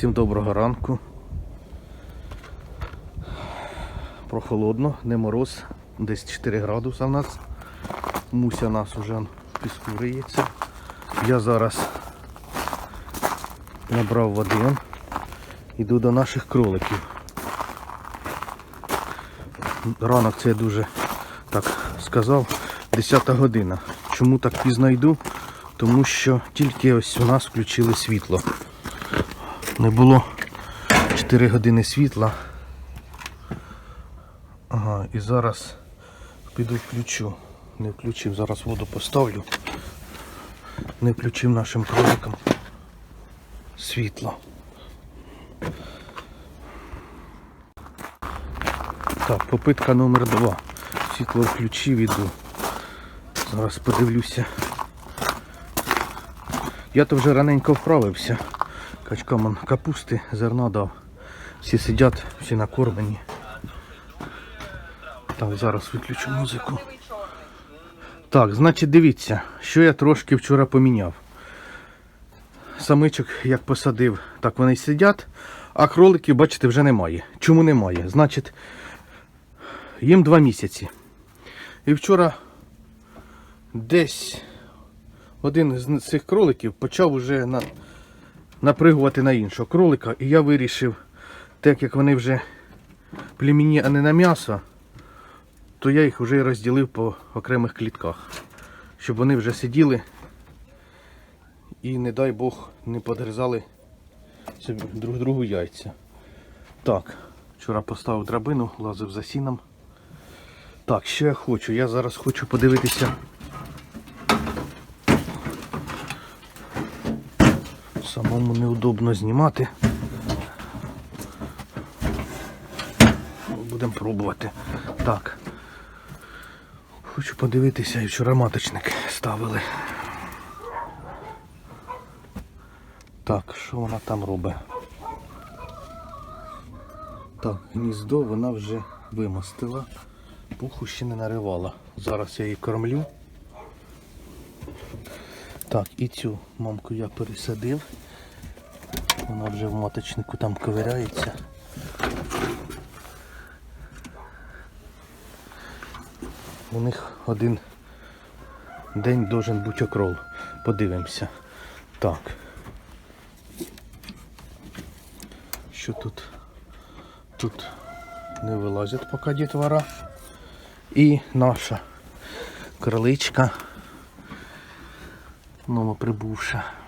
Всім доброго ранку. Прохолодно, не мороз, десь 4 градуса в нас. Муся нас уже в піску риється. Я зараз набрав води. Іду до наших кроликів. Ранок це я дуже так сказав, 10 година. Чому так пізно йду? Тому що тільки ось у нас включили світло. Не було 4 години світла. Ага, і зараз піду включу. Не включив, зараз воду поставлю. Не включив нашим кроликам світло. Так, попитка номер два. Світло включив, іду. Зараз подивлюся. Я то вже раненько вправився. Качкам он капусти, зерна дав. Всі сидять, всі накормлені. Так, зараз виключу музику. Так, значить дивіться, що я трошки вчора поміняв. Самичок як посадив, так вони сидять, а кроликів, бачите, вже немає. Чому немає? Значить, їм два місяці. І вчора десь один з цих кроликів почав уже на, напригувати на іншого кролика. І я вирішив, так як вони вже племінні, а не на м'ясо, то я їх вже розділив по окремих клітках. Щоб вони вже сиділи і, не дай Бог, не подгризали друг другу яйця. Так, вчора поставив драбину, лазив за сіном. Так, що я хочу? Я зараз хочу подивитися. Самому неудобно знімати. Будемо пробувати. Так. Хочу подивитися, і вчора маточник ставили. Так, що вона там робить? Так, гніздо вона вже вимостила. Пуху ще не наривала. Зараз я її кормлю. Так, і цю мамку я пересадив. Вона вже в маточнику там ковиряється. У них один день должен бути окрол. Подивимося. Так. Що тут? Тут не вилазять поки дітвора. І наша кроличка. Новоприбувша.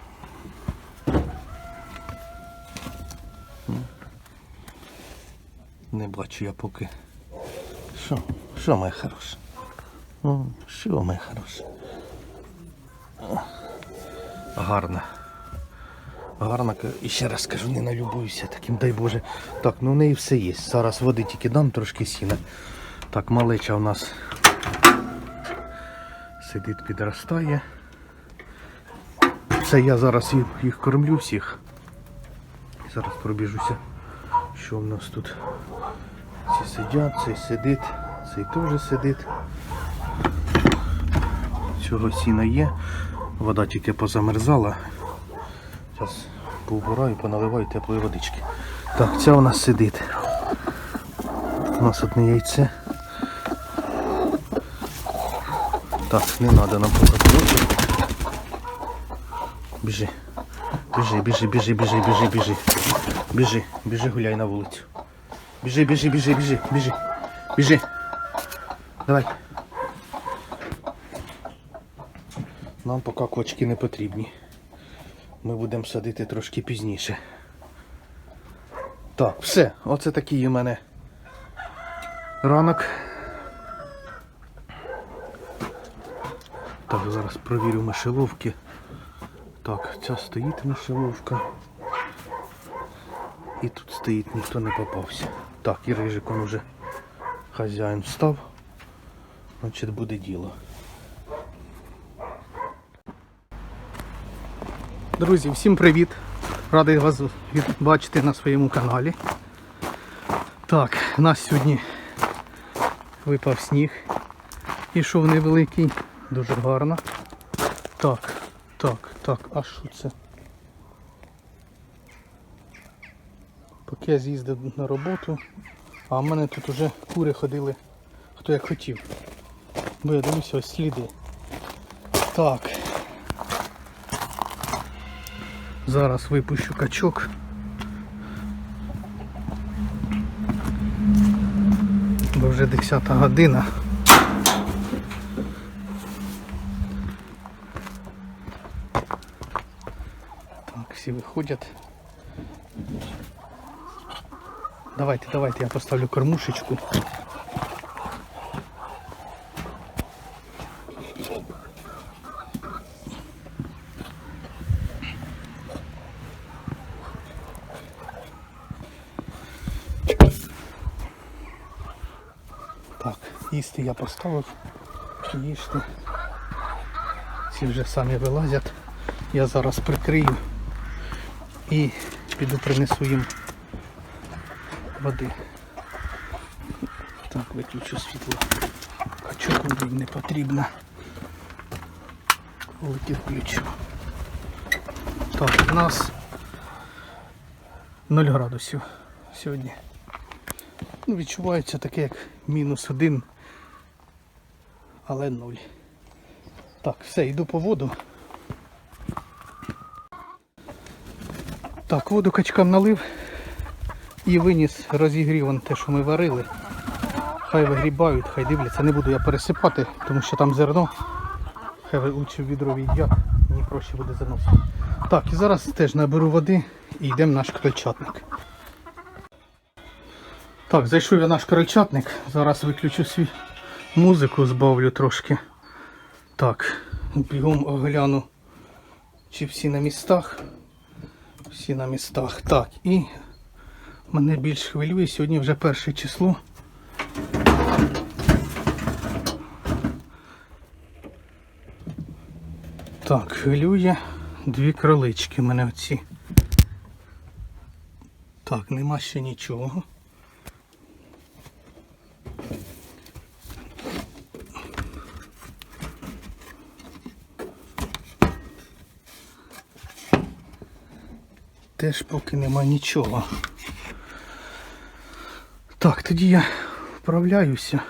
Не бачу я поки. Що? Що моя хороша? Ну, що моя хороша? Гарна. Гарна, і ще раз кажу, не налюбуюся таким, дай Боже. Так, ну в неї все є. Зараз води тільки дам трошки сіна. Так, малеча у нас сидить, підростає. Це я зараз їх, їх кормлю всіх. Зараз пробіжуся, що в нас тут. Ці сидять, цей сидить, цей теж сидить. Цього сіна є. Вода тільки позамерзала. Зараз поубираю, поналиваю теплої водички. Так, ця у нас сидить. У нас одне яйце. Так, не треба нам покатувати. Біжи. Біжи, біжи, біжи, біжи, біжи, біжи. Біжи, біжи, гуляй на вулицю. Біжи, біжи, біжи, біжи, біжи. Біжи. Давай. Нам поки кочки не потрібні. Ми будемо садити трошки пізніше. Так, все. Оце такий у мене ранок. Так, зараз провірю мишеловки. Так, ця стоїть мишеловка. І тут стоїть, ніхто не попався. Так, і рижик он уже хазяїн встав. Значить буде діло. Друзі, всім привіт! Радий вас бачити на своєму каналі. Так, у нас сьогодні випав сніг. Ішов невеликий, дуже гарно. Так, так, так, а що це? Я з'їздив на роботу, а в мене тут уже кури ходили хто як хотів. Бо я дивлюся ось сліди. Так. Зараз випущу качок. Бо вже 10 година. Так, всі виходять. Давайте, давайте я поставлю кормушечку. Так, їсти я поставив. Їжте. Ці вже самі вилазять. Я зараз прикрию і піду принесу їм води. Так, виключу світло. Качок не потрібно. Вулики включу. Так, у нас 0 градусів сьогодні. Ну, відчувається таке як мінус один, але нуль. Так, все, йду по воду. Так, воду качкам налив і виніс розігріван те, що ми варили. Хай вигрібають, хай дивляться. Не буду я пересипати, тому що там зерно. Хай лучше відро віддять, мені проще буде заносити. Так, і зараз теж наберу води і йдемо наш крольчатник. Так, зайшов я наш крольчатник. Зараз виключу свій музику, збавлю трошки. Так, бігом огляну, чи всі на містах. Всі на містах. Так, і мене більш хвилює. Сьогодні вже перше число. Так, хвилює дві кролички в мене оці. Так, нема ще нічого. Теж поки нема нічого. Так, тоді я вправляюся.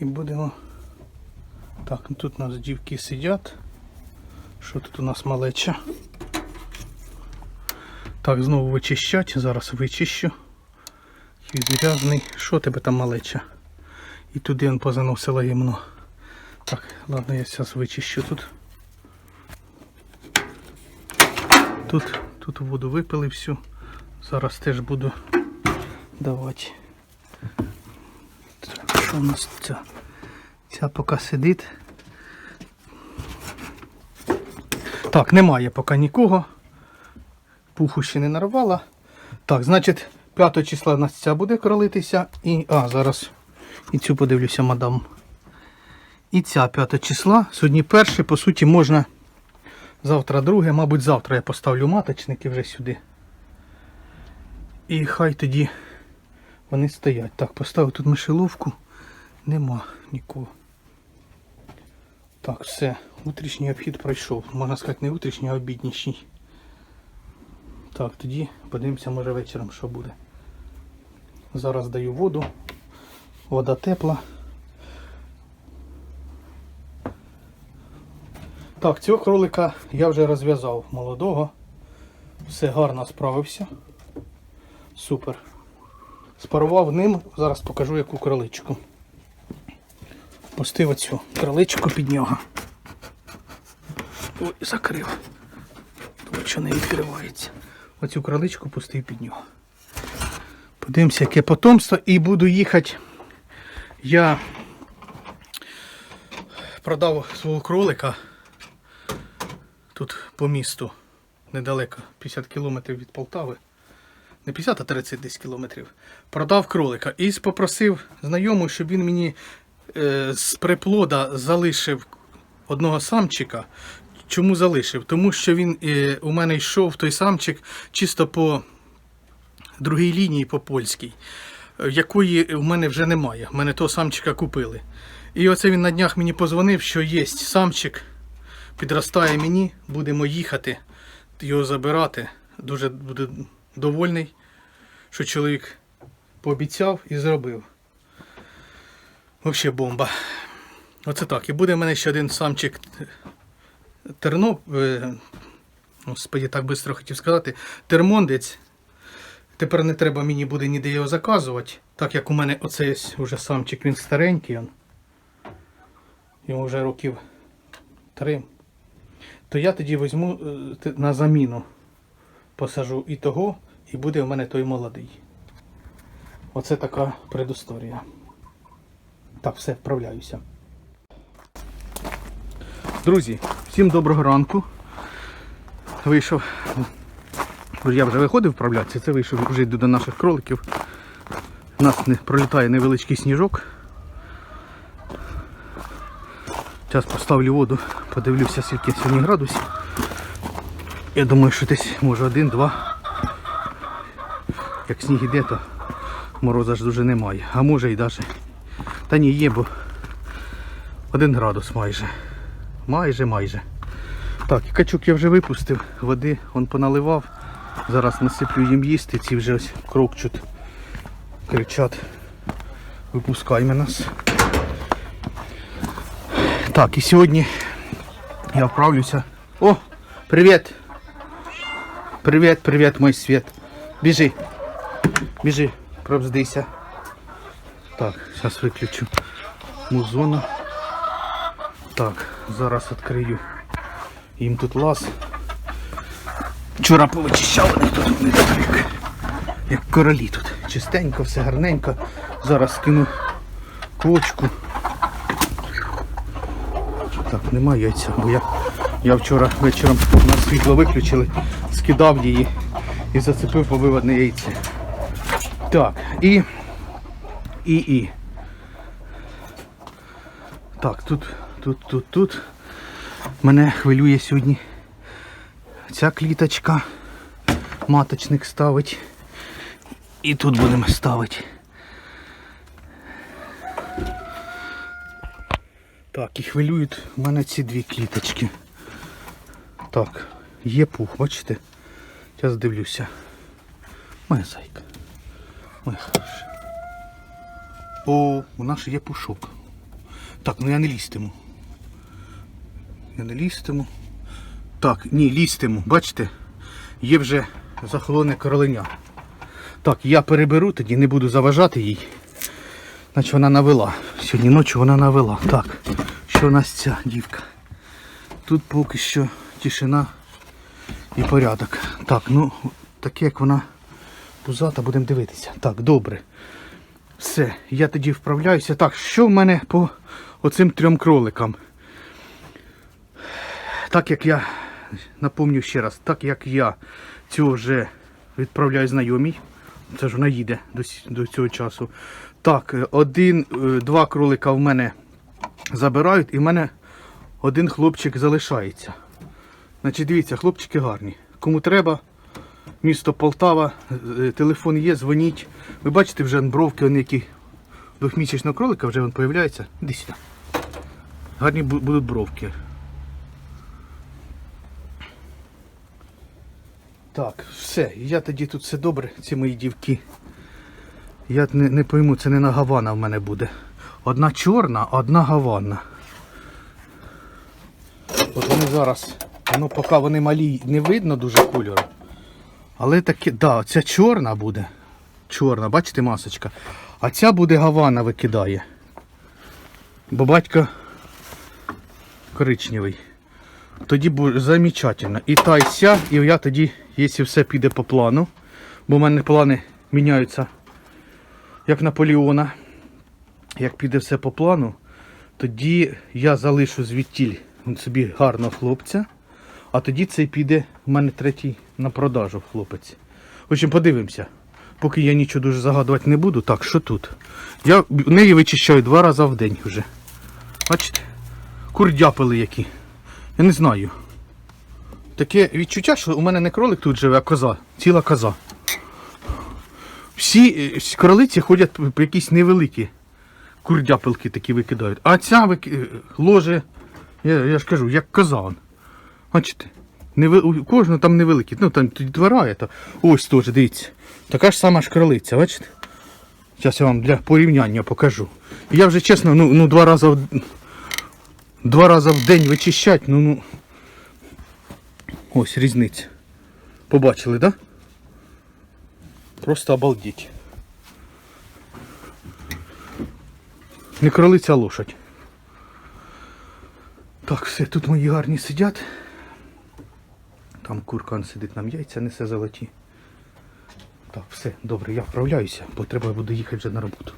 І будемо. Так, ну тут у нас дівки сидять. Що тут у нас малеча? Так, знову вичищать. Зараз вичищу. Грязний. Що тебе там малеча? І туди він позаносила гімно. Так, ладно, я зараз вичищу тут. Тут, тут воду випили всю. Зараз теж буду давати. Що у нас ця? Ця поки сидить. Так, немає поки нікого. Пуху ще не нарвала. Так, значить, 5 числа у нас ця буде кролитися. І. А, зараз і цю подивлюся, мадам. І ця 5 числа. Сьогодні перше, по суті, можна. Завтра друге, мабуть, завтра я поставлю маточники вже сюди. І хай тоді вони стоять. Так, поставив тут мишеловку. Нема нікого. Так, все. Утрішній обхід пройшов. Можна сказати, не утрішній, а обіднішній. Так, тоді подивимося, може вечором що буде. Зараз даю воду. Вода тепла. Так, цього кролика я вже розв'язав молодого. Все гарно справився. Супер. Спарував ним, зараз покажу яку кроличку. Пустив оцю кроличку під нього. Ой, закрив. Думаю, що не відкривається. Оцю кроличку пустив під нього. Подивимося, яке потомство. І буду їхати. Я продав свого кролика тут по місту недалеко, 50 кілометрів від Полтави. Не 50, а 30 десь кілометрів. Продав кролика і попросив знайому, щоб він мені е, з приплода залишив одного самчика. Чому залишив? Тому що він е, у мене йшов той самчик чисто по другій лінії по польській, е, якої в мене вже немає. В мене того самчика купили. І оце він на днях мені позвонив, що є самчик, підростає мені, будемо їхати. його забирати. Дуже буду довольний, що чоловік пообіцяв і зробив. Взагалі бомба. Оце так. І буде в мене ще один самчик терно. е, Господи, так швидко хотів сказати. Термондець. Тепер не треба мені буде ніде його заказувати, так як у мене оцей уже самчик, він старенький. Он. Йому вже років три. То я тоді візьму е, на заміну. Посажу і того, і буде в мене той молодий. Оце така предісторія. Так, все, вправляюся. Друзі, всім доброго ранку. Вийшов. Я вже виходив вправлятися, це вийшов вже до наших кроликів. У нас не пролітає невеличкий сніжок. Зараз поставлю воду, подивлюся, скільки сьогодні градусів. Я думаю, що десь може один-два. Як сніг іде, то мороза ж дуже немає. А може і навіть. Та ні, є, бо один градус майже. Майже, майже. Так, і качук я вже випустив, води он поналивав. Зараз насиплю їм їсти, ці вже ось крокчуть, кричать. Випускаймо нас. Так, і сьогодні я вправлюся. О, привіт! Привіт, привіт, мой світ. Біжи. Біжи, пробздися. Так, зараз виключу музону. Так, зараз відкрию їм тут лаз. Вчора повичищав вони тут як, як королі тут. Чистенько, все гарненько. Зараз скину квочку. Так, немає яйця, бо я, я вчора вечором на світло виключили, скидав її і зацепив, побив одне яйце. Так, і. І і. Так, тут, тут, тут, тут. Мене хвилює сьогодні ця кліточка. Маточник ставить. І тут будемо ставити. Так, і хвилюють в мене ці дві кліточки. Так, є пух, бачите? Зараз дивлюся. Моя зайка. Моя хороша. О, у нас є пушок. Так, ну я не лізтиму. Я не лізтиму. Так, ні, лізтиму. Бачите? Є вже захолоне короленя. Так, я переберу тоді, не буду заважати їй. Значить вона навела. Сьогодні ночі вона навела. Так, що у нас ця дівка? Тут поки що тишина і порядок. Так, ну, таке як вона пузата, будемо дивитися. Так, добре. Все, я тоді вправляюся. Так, що в мене по оцим трьом кроликам? Так як я, напомню ще раз, так як я цього вже відправляю знайомій, це ж вона їде до, до цього часу. Так, е, один, е, кролика в мене забирають, і в мене один хлопчик залишається. Значить, дивіться, хлопчики гарні. Кому треба, місто Полтава, е, телефон є, дзвоніть. Ви бачите вже бровки, вони які двохмісячного кролика вже він появляється. Іди сюди. Гарні будуть бровки. Так, все, я тоді тут все добре, ці мої дівки. Я не, не пойму, це не на Гавана в мене буде. Одна чорна, одна Гавана. От вони зараз, ну поки вони малі, не видно дуже кольору. Але таке, да, ця чорна буде. Чорна, бачите масочка. А ця буде Гавана викидає. Бо батько коричневий. Тоді буде замечательно. І та і ся, і я тоді, якщо все піде по плану, бо в мене плани міняються як Наполеона. Як піде все по плану, тоді я залишу звідтіль собі гарного хлопця, а тоді цей піде в мене третій на продажу хлопець. Общем, подивимося. Поки я нічого дуже загадувати не буду. Так, що тут? Я неї вичищаю два рази в день вже. Бачите? Курдяпили які. Я не знаю. Таке відчуття, що у мене не кролик тут живе, а коза. Ціла коза. Всі е, кролиці ходять по якісь невеликі курдяпилки такі викидають. А ця вики... е, ложе, я, я ж кажу, як коза. Бачите? Не, у там невеликі. Ну там двора, то ось теж, дивіться. Така ж сама ж кролиця, бачите? Зараз я вам для порівняння покажу. Я вже чесно, ну, ну два рази в, два рази в день вичищать, ну ну. Ось різниця. Побачили, так? Да? Просто обалдеть. Не кролиця, лошадь. Так, все, тут мої гарні сидять. Там куркан сидить нам яйця, несе золоті. Так, все, добре, я вправляюся, бо треба буде їхати вже на роботу.